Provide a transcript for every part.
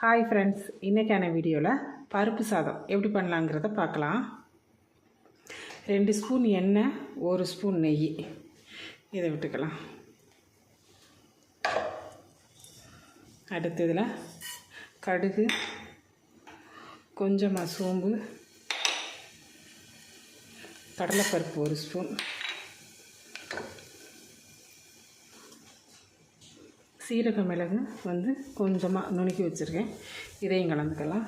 Hi friends இன்றைக்கான வீடியோவில் பருப்பு சாதம் எப்படி பண்ணலாங்கிறத பார்க்கலாம். ரெண்டு ஸ்பூன் எண்ணெய் ஒரு ஸ்பூன் நெய். இதை விட்டுக்கலாம். அடுத்ததில் கடுகு கொஞ்சமாக சோம்பு கடலைப்பருப்பு ஒரு ஸ்பூன். சீரக மிளகு வந்து கொஞ்சமாக நுணுக்கி வச்சுருக்கேன். இதையும் கலந்துக்கலாம்.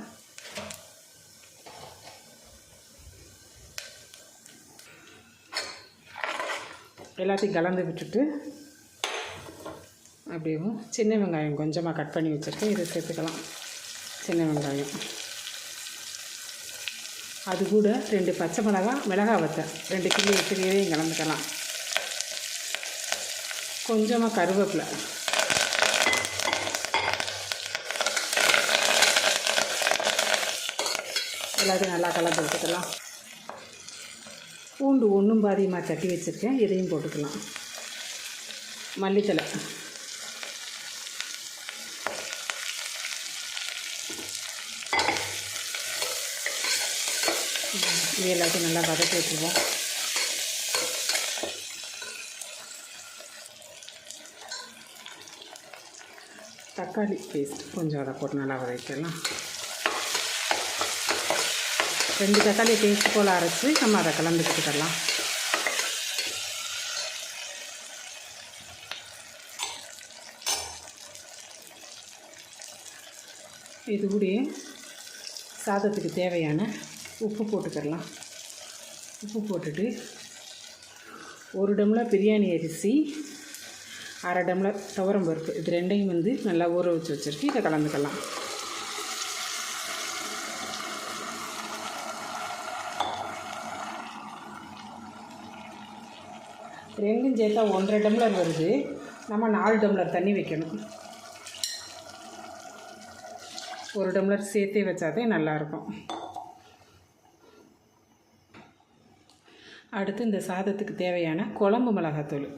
எல்லாத்தையும் கலந்து விட்டுட்டு அப்படியே சின்ன வெங்காயம் கொஞ்சமாக கட் பண்ணி வச்சுருக்கேன். இதை சேர்த்துக்கலாம். சின்ன வெங்காயம். அது கூட ரெண்டு பச்சை மிளகா மிளகா வத்தை ரெண்டு கிள்ளி வச்சு இதையும் கலந்துக்கலாம். கொஞ்சமாக கருவேப்பிலை. எல்லாத்தையும் நல்லா கலந்து விட்டுக்கலாம் பூண்டு ஒன்றும் பாதியமாக தட்டி வச்சுருக்கேன். இதையும் போட்டுக்கலாம். மல்லித்தலை இது எல்லாத்தையும் நல்லா வதக்கி வச்சுருவோம். தக்காளி பேஸ்ட் கொஞ்சம் அதை போட்டு நல்லா வதக்கலாம் ரெண்டு தக்காளி பேஸ்ட் போல் அரைச்சி நம்ம அதை கலந்துக்கிட்டுக்கலாம். இது கூடயே சாதத்துக்கு தேவையான உப்பு போட்டுக்கிடலாம். உப்பு போட்டுட்டு ஒரு டம்ளர் பிரியாணி அரிசி அரை டம்ளர் துவரம் பருப்பு இது ரெண்டையும் வந்து நல்லா ஊற வச்சு வச்சுருக்கு. இதை கலந்துக்கலாம். ரெண்டும் சேர்த்தா ஒன்றரை டம்ளர் வருது. நம்ம நாலு டம்ளர் தண்ணி வைக்கணும். ஒரு டம்ளர் சேர்த்தே வச்சாதே நல்லாயிருக்கும். அடுத்து இந்த சாதத்துக்கு தேவையான குழம்பு மிளகாத்தூள்.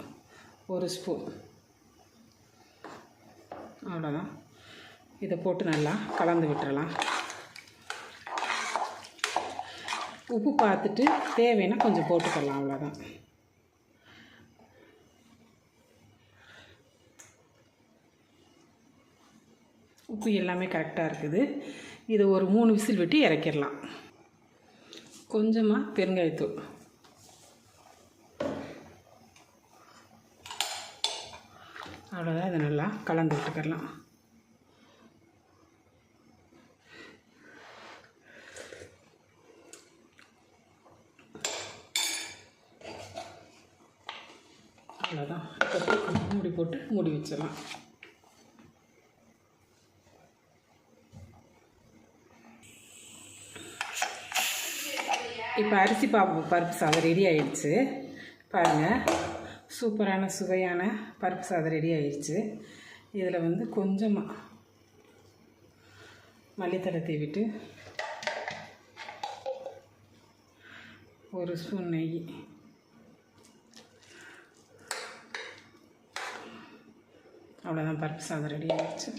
ஒரு ஸ்பூன். அவ்வளோதான். இதை போட்டு நல்லா கலந்து விட்டுறலாம். உப்பு பார்த்துட்டு தேவைன்னா கொஞ்சம் போட்டுக்கலாம் அவ்வளோதான். உப்பு எல்லாமே கரெக்டாக இருக்குது. இதை ஒரு மூணு விசில் விட்டு இறக்கிடலாம். கொஞ்சமாக பெருங்காயத்தூள். அவ்வளோதான் இதை நல்லா கலந்து விட்டுக்கலாம் அவ்வளோதான் மூடி போட்டு மூடி வச்சிடலாம். இப்போ அரிசி பாப்பு பருப்பு சாதம் ரெடி ஆயிடுச்சு பாருங்கள் சூப்பரான சுவையான பருப்பு சாதம் ரெடி ஆயிடுச்சு இதில் வந்து கொஞ்சமாக மல்லித்தலை தீவிட்டு ஒரு ஸ்பூன் நெய். அவ்வளோதான் பருப்பு சாதம் ரெடி ஆயிடுச்சு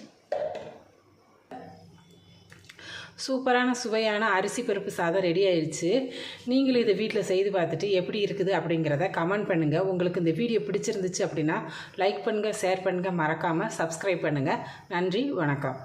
சூப்பரான சுவையான அரிசி பருப்பு சாதம் ரெடி ஆயிடுச்சு நீங்களும் இதை வீட்டில் செய்து பார்த்துட்டு எப்படி இருக்குது அப்படிங்கிறத கமெண்ட் பண்ணுங்கள் உங்களுக்கு இந்த வீடியோ பிடிச்சிருந்துச்சு அப்படின்னா லைக் பண்ணுங்கள் ஷேர் பண்ணுங்கள் மறக்காமல் சப்ஸ்கிரைப் பண்ணுங்கள் நன்றி வணக்கம்.